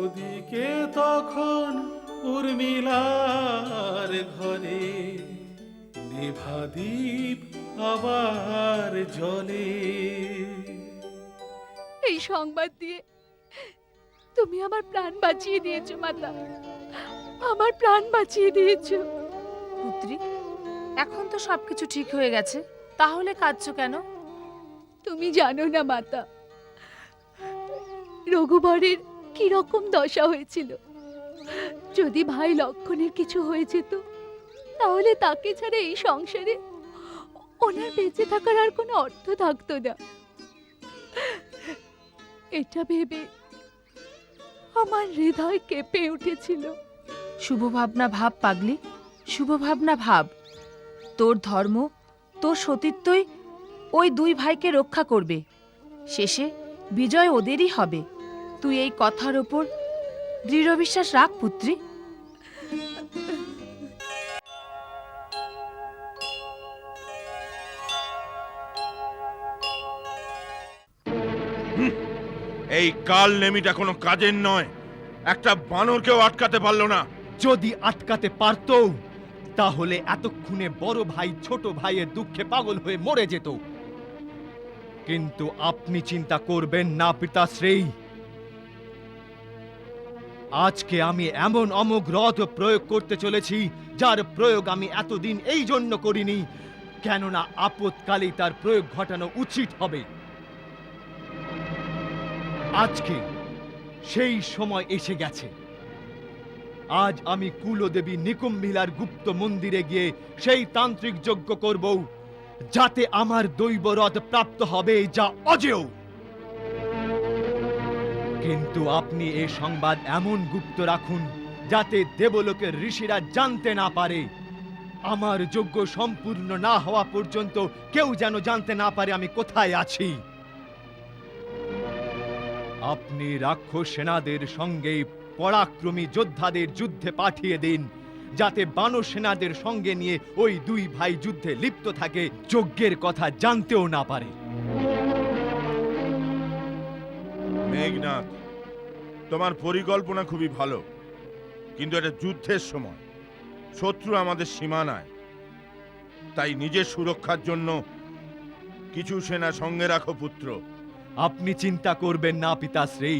ওদিকে তখন উর্মিলার ঘরে নেভাদীপ আবার জলে। এই সংবাদ দিয়ে তুমি আমার প্রাণ বাঁচিয়ে দিয়েছ মাতা। আমার প্রাণ বাঁচিয়ে দিয়েছ। পুত্রী এখন তো সবকিছু ঠিক হয়ে গেছে। তাহলে কাঁদছো কেন? তুমি জানো না মাতা। রঘুবরের কি রকম দশা হয়েছিল? যদি ভাই লক্ষণের কিছু হয়ে যেত তাহলে তাকে ছাড়া এই সংসারে ওনার বেঁচে থাকার আর কোনো অর্থ থাকতো না। এটা ভেবে আমার হৃদয় কেঁপে উঠেছিল। শুভ ভাবনা ভাব, পাগলি। শুভ ভাবনা ভাব। তোর ধর্ম, তোর সতীত্বই ওই দুই ভাইকে রক্ষা করবে। শেষে বিজয় ওদেরই হবে। তুই এই কথার ওপর দৃঢ় বিশ্বাস রাখ পুত্রী। এই কাল নেমিটা কোনো কাজের নয়। একটা বানরকেও আটকাতে পারল না। যদি আটকাতে পারতো তাহলে এতক্ষণে বড় ভাই ছোট ভাইয়ের দুঃখে পাগল হয়ে মরে যেত। কিন্তু আপনি চিন্তা করবেন না পিতাশ্রী। আজকে আমি এমন অমোঘ রথ প্রয়োগ করতে চলেছি, যার প্রয়োগ আমি এতদিন এই জন্য করিনি, কেননা আপৎকালে তার প্রয়োগ ঘটানো উচিত হবে। আজকে সেই সময় এসে গেছে। আজ আমি কুলদেবী নিকুম্ভিলার গুপ্ত মন্দিরে গিয়ে সেই তান্ত্রিক যজ্ঞ করব, যাতে আমার দৈবরথ প্রাপ্ত হবে যা অজেয়। কিন্তু আপনি এই সংবাদ এমন গুপ্ত রাখুন, যাতে দেবলোকের ঋষিরা জানতে না পারে। আমার যোগ্য সম্পূর্ণ না হওয়া পর্যন্ত কেউ যেন জানতে না পারে আমি কোথায় আছি। আপনি রাক্ষস সেনাদের সঙ্গে পরাক্রমী যোদ্ধাদের যুদ্ধে পাঠিয়ে দিন, যাতে বানর সেনাদের সঙ্গে নিয়ে ওই দুই ভাই যুদ্ধে লিপ্ত থাকে, যজ্ঞের কথা জানতেও না পারে। মেঘনাথ, তোমার পরিকল্পনা খুবই ভালো, কিন্তু এটা যুদ্ধের সময়। শত্রু আমাদের সীমানায়। তাই নিজের সুরক্ষার জন্য কিছু সেনা সঙ্গে রাখো, পুত্র। আপনি চিন্তা করবেন না, পিতাশ্রী।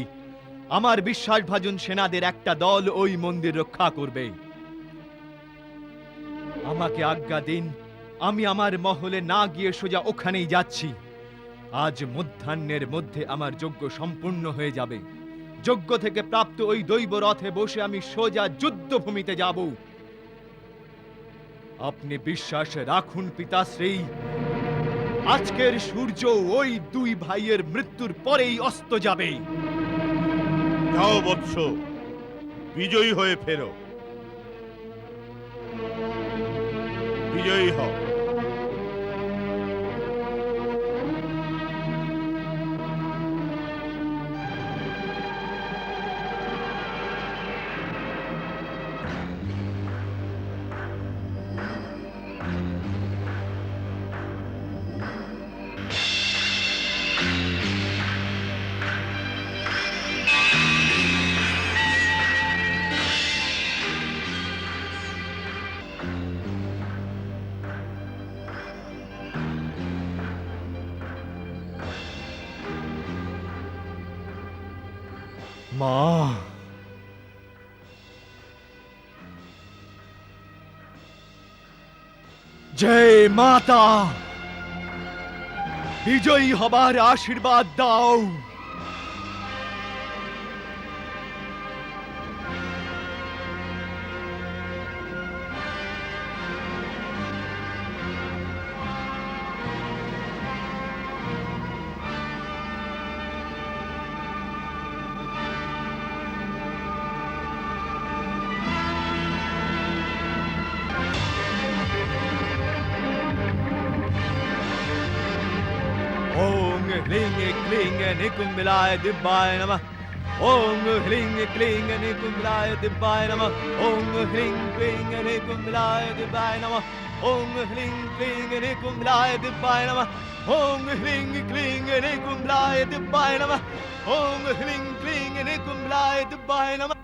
আমার বিশ্বাসভাজন সেনাদের একটা দল ওই মন্দির রক্ষা করবে। আমাকে আজ্ঞা দিন, আমি আমার মহলে না গিয়ে সোজা ওখানেই যাচ্ছি। আজ মধ্যাহ্নের মধ্যে আমার যজ্ঞ সম্পূর্ণ হয়ে যাবে। যজ্ঞ থেকে প্রাপ্ত ওই দৈব রথে বসে আমি সোজা যুদ্ধভূমিতে যাব। আপনি বিশ্বাস রাখুন, পিতাশ্রী, আজকের সূর্য ওই দুই ভাইয়ের মৃত্যুর পরেই অস্ত যাবে। যাও বৎস, বিজয়ী হয়ে ফেরো। বিজয়ী হও। মা। জয় মাতা। বিজয়ী হবার আশীর্বাদ দাও। kling nikumbilaya dibbaya nama. Ong hling kling nikumbilaya dibbaya nama. Ong hling kling nikumbilaya dibbaya nama. Ong hling kling nikumbilaya dibbaya nama. Ong hling kling nikumbilaya dibbaya nama. Ong hling kling nikumbilaya dibbaya nama.